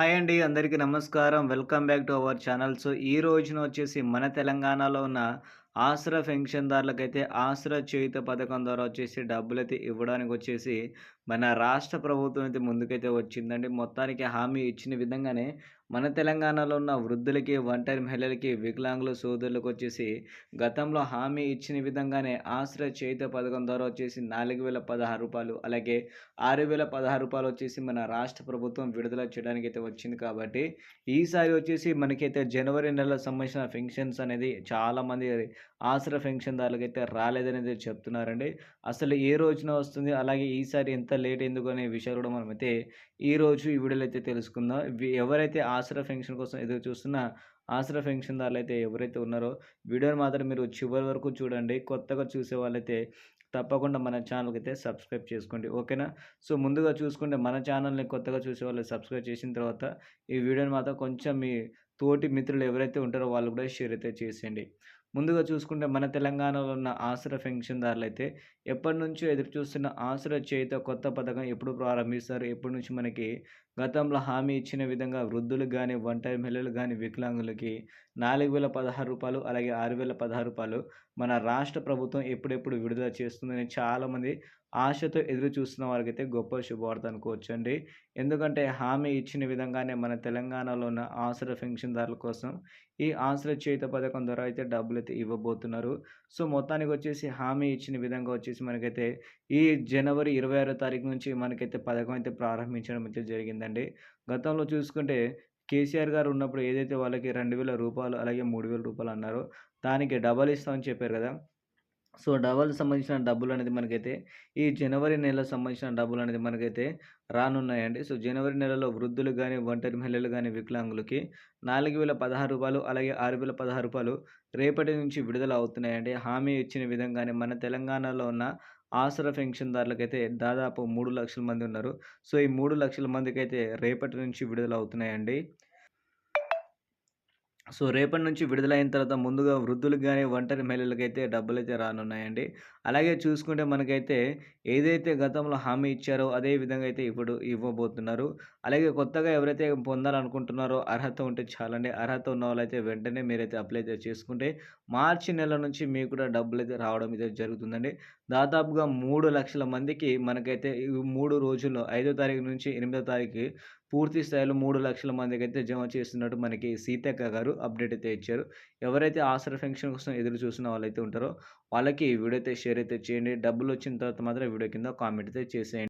Hi అండి అందరికీ నమస్కారం. Welcome back to our channel. So ఈ రోజున వచ్చేసి మన తెలంగాణలో ఉన్న ఆసరా పెన్షన్దారులకైతే ఆసరా చేయుత పథకం ద్వారా వచ్చేసి డబ్బులు అయితే ఇవ్వడానికి వచ్చేసి మన రాష్ట్ర ప్రభుత్వం అయితే ముందుకైతే వచ్చిందండి. మొత్తానికి హామీ ఇచ్చిన విధంగానే మన తెలంగాణలో ఉన్న వృద్ధులకి ఒంటరి మహిళలకి వికలాంగుల సోదరులకు వచ్చేసి గతంలో హామీ ఇచ్చిన విధంగానే ఆశ్రయ చేత పథకం ద్వారా వచ్చేసి నాలుగు వేల పదహారు రూపాయలు అలాగే ఆరు వేల పదహారు రూపాయలు వచ్చేసి మన రాష్ట్ర ప్రభుత్వం విడుదల చేయడానికి అయితే వచ్చింది కాబట్టి ఈసారి వచ్చేసి మనకైతే జనవరి నెల సంబంధించిన పెన్షన్స్ అనేది చాలామంది ఆసరా పెన్షన్దారులకు అయితే రాలేదనేది చెప్తున్నారండి. అసలు ఏ రోజున వస్తుంది అలాగే ఈసారి ఎంత లేట్ ఎందుకు అనే విషయాలు కూడా మనమైతే ఈ రోజు ఈ వీడియోలో అయితే తెలుసుకుందాం. ఎవరైతే ఆసరా పెన్షన్ కోసం ఎదురు చూస్తున్న ఆసరా పెన్షన్దారులు అయితే ఎవరైతే ఉన్నారో వీడియోని మాత్రం మీరు చివరి వరకు చూడండి. కొత్తగా చూసే వాళ్ళైతే తప్పకుండా మన ఛానల్కి అయితే సబ్స్క్రైబ్ చేసుకోండి. ఓకేనా? సో ముందుగా చూసుకుంటే మన ఛానల్ని కొత్తగా చూసే వాళ్ళు సబ్స్క్రైబ్ చేసిన తర్వాత ఈ వీడియోని మాత్రం కొంచెం మీ తోటి మిత్రులు ఎవరైతే ఉంటారో వాళ్ళు కూడా షేర్ అయితే చేసేయండి. ముందుగా చూసుకుంటే మన తెలంగాణలో ఉన్న ఆసరా పెన్షన్దారులు అయితే ఎప్పటి నుంచో ఎదురు చూస్తున్న ఆసరా చేత కొత్త పథకం ఎప్పుడు ప్రారంభిస్తారు? ఎప్పటి నుంచి మనకి గతంలో హామీ ఇచ్చిన విధంగా వృద్ధులకు కానీ ఒంటరి మహిళలు కానీ వికలాంగులకి నాలుగు వేల పదహారు రూపాయలు అలాగే ఆరు వేల పదహారు రూపాయలు మన రాష్ట్ర ప్రభుత్వం ఎప్పుడెప్పుడు విడుదల చేస్తుందని చాలామంది ఆశతో ఎదురు చూస్తున్న వారికైతే గొప్ప శుభవార్త అనుకోవచ్చండి. ఎందుకంటే హామీ ఇచ్చిన విధంగానే మన తెలంగాణలో ఉన్న ఆసరా పెన్షన్దారుల కోసం ఈ ఆసరా చేత పథకం ద్వారా అయితే డబ్బులు అయితే ఇవ్వబోతున్నారు. సో మొత్తానికి వచ్చేసి హామీ ఇచ్చిన విధంగా వచ్చేసి మనకైతే ఈ జనవరి ఇరవై ఆరో తారీఖు నుంచి మనకైతే పథకం అయితే ప్రారంభించడం అయితే జరిగిందండి. గతంలో చూసుకుంటే కేసీఆర్ గారు ఉన్నప్పుడు ఏదైతే వాళ్ళకి రెండు వేల రూపాయలు అలాగే మూడు వేల రూపాయలు అన్నారో దానికి డబల్ ఇస్తామని చెప్పారు కదా. సో డబల్ సంబంధించిన డబ్బులు అనేది మనకైతే ఈ జనవరి నెల సంబంధించిన డబ్బులు అనేది మనకైతే రానున్నాయండి. సో జనవరి నెలలో వృద్ధులు కానీ ఒంటరి మహిళలు కానీ వికలాంగులకి నాలుగు వేల పదహారు రూపాయలు అలాగే ఆరు వేల పదహారు రూపాయలు రేపటి నుంచి విడుదల అవుతున్నాయండి. హామీ ఇచ్చిన విధంగానే మన తెలంగాణలో ఉన్న ఆసరా పెన్షన్దారులకైతే దాదాపు మూడు లక్షల మంది ఉన్నారు. సో ఈ మూడు లక్షల మందికి అయితే రేపటి నుంచి విడుదల అవుతున్నాయండి. సో రేపటి నుంచి విడుదలైన తర్వాత ముందుగా వృద్ధులకు కానీ ఒంటరి మహిళలకైతే డబ్బులు అయితే రానున్నాయండి. అలాగే చూసుకుంటే మనకైతే ఏదైతే గతంలో హామీ ఇచ్చారో అదే విధంగా అయితే ఇప్పుడు ఇవ్వబోతున్నారు. అలాగే కొత్తగా ఎవరైతే పొందాలనుకుంటున్నారో అర్హత ఉంటే చాలండి. అర్హత ఉన్న వాళ్ళైతే వెంటనే మీరైతే అప్లై అయితే చేసుకుంటే మార్చి నెల నుంచి మీకు కూడా డబ్బులు అయితే రావడం అయితే జరుగుతుందండి. దాదాపుగా మూడు లక్షల మందికి మనకైతే ఈ మూడు రోజుల్లో ఐదో తారీఖు నుంచి ఎనిమిదో తారీఖు పూర్తి స్థాయిలో మూడు లక్షల మందికి అయితే జమ చేస్తున్నట్టు మనకి సీతక్క గారు అప్డేట్ అయితే ఇచ్చారు. ఎవరైతే ఆసరా పెన్షన్ కోసం ఎదురు చూస్తున్న వాళ్ళైతే ఉంటారో వాళ్ళకి ఈ వీడియో అయితే షేర్ అయితే చేయండి. డబ్బులు వచ్చిన తర్వాత మాత్రం వీడియో కింద కామెంట్ అయితే చేసేయండి.